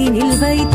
கரத்தினில் வைத்து